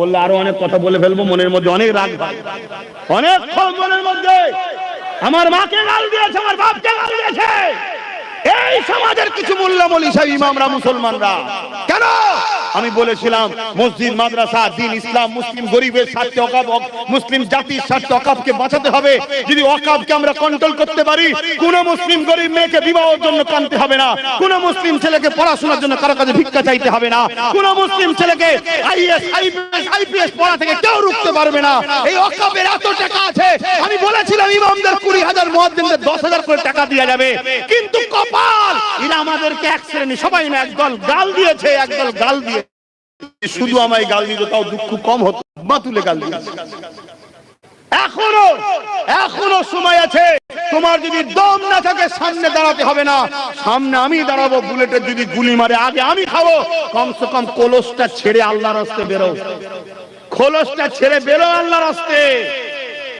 বললে আরও অনেক কথা বলে ফেলব, মনের মধ্যে অনেক রাগ অনেক মনের মধ্যে। আমার মাকে গাল দিয়েছে, আমার বাপকে গাল দিয়েছে। এই সমাজের কিছু মূল্যমূল সাহেব ইমামরা মুসলমানরা। কেন? আমি বলেছিলাম, মসজিদ, মাদ্রাসা, দিন ইসলাম, মুসলিম গরিবের স্বার্থে অকাব, মুসলিম জাতির স্বার্থে অকাবকে বাঁচাতে হবে। যদি অকাবকে আমরা কন্ট্রোল করতে পারি, কোন মুসলিম গরিব মেয়েকে বিবাহের জন্য কানতে হবে না। কোন মুসলিম ছেলেকে পড়াশোনার জন্য কারও কাছে ভিক্ষা চাইতে হবে না। কোন মুসলিম ছেলেকে আইএস, আইপিএস আইপিএস পড়া থেকে কেউ রুখতে পারবে না। এই অকাবের এত টাকা আছে, আমি বলেছিলাম ইমামদের কুড়ি হাজার মহাদ্দিনদের দশ হাজার করে টাকা দেওয়া যাবে। কিন্তু কপাল, এরা আমাদেরকে এক শ্রেণি, সবাই না, একদল গাল দিয়েছে, একদল গাল দিয়ে শুধু আমায় গাল দিত তাও দুঃখ কম হতো। মা তুলে গাল দিয়েছে এখনও এখনও সময় আছে। তোমার যদি দম না থাকে, সামনে দাঁড়াতে হবে না। সামনে আমি দাঁড়াবো বুলেটের যদি গুলি মারে, আগে আমি খাব। কমসে কম কলসটা ছেড়ে আল্লাহর রাস্তে বেরো। খোলসটা ছেড়ে বেরো আল্লাহর রাস্তে।